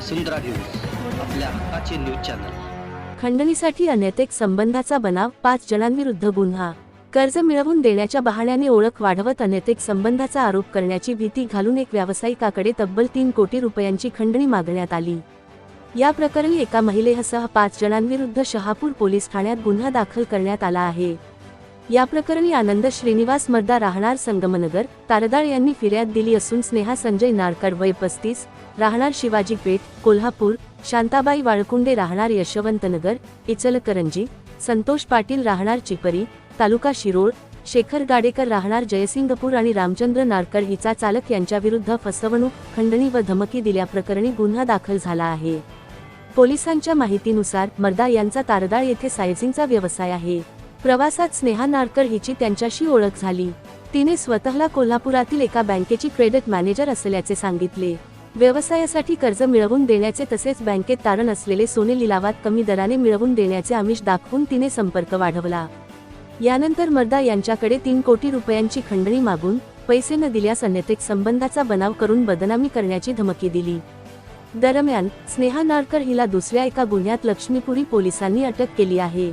वसुंधरा news आपल्या हक्काचे news channel. खंडणीसाठी अनैतिक संबंधाचा बनाव पाच जणांविरुद्ध गुन्हा. कर्ज मिळवून देण्याच्या बहाण्याने ओळख वाढवत अनैतिक संबंधाचा आरोप करण्याची भीती घालून एक व्यावसायिकाकडे तब्बल तीन कोटी रुपयांची खंडणी मागण्यात आली. या प्रकरणी एका महिलेसह पाच जणांविरुद्ध शहापूर पोलीस ठाण्यात गुन्हा दाखल करण्यात आला आहे. या प्रकरणी आनंद श्रीनिवास मर्दा राहणार संगमनगर तारदाळ यांनी फिर्याद दिली असून स्नेहा संजय नारकर वय पस्तीस राहणार शिवाजी पेठ कोल्हापूर शांताबाई वाळकुंडे राहणार यशवंतनगर इचलकरंजी संतोष पाटील राहणार चिपरी तालुका शिरोळ शेखर गाडेकर राहणार जयसिंगपूर आणि रामचंद्र नारकर हिचा चालक यांच्याविरुद्ध फसवणूक खंडणी व धमकी दिल्याप्रकरणी गुन्हा दाखल झाला आहे. पोलिसांच्या माहितीनुसार मर्दा यांचा तारदाळ येथे सायझिंगचा व्यवसाय आहे. प्रवासात स्नेहा नारकर हिची त्यांच्याशी ओळख झाली. तिने स्वतःला कोल्हापुरातील एका बँकेची क्रेडिट मॅनेजर असल्याचे सांगितले. व्यवसायासाठी कर्ज मिळवून देण्याचे तसेच बँकेत तारण असलेले सोने लिलावात कमी दराने मिळवून देण्याचे आमिष दाखवून तिने संपर्क वाढवला. यानंतर मर्दा यांच्याकडे तीन कोटी रुपयांची खंडणी मागून पैसे न दिल्यास अन्यथेक संबंधाचा बनाव करून बदनामी करण्याची धमकी दिली. दरम्यान स्नेहा नारकर हिला दुसऱ्या एका गुन्ह्यात लक्ष्मीपुरी पोलिसांनी अटक केली आहे.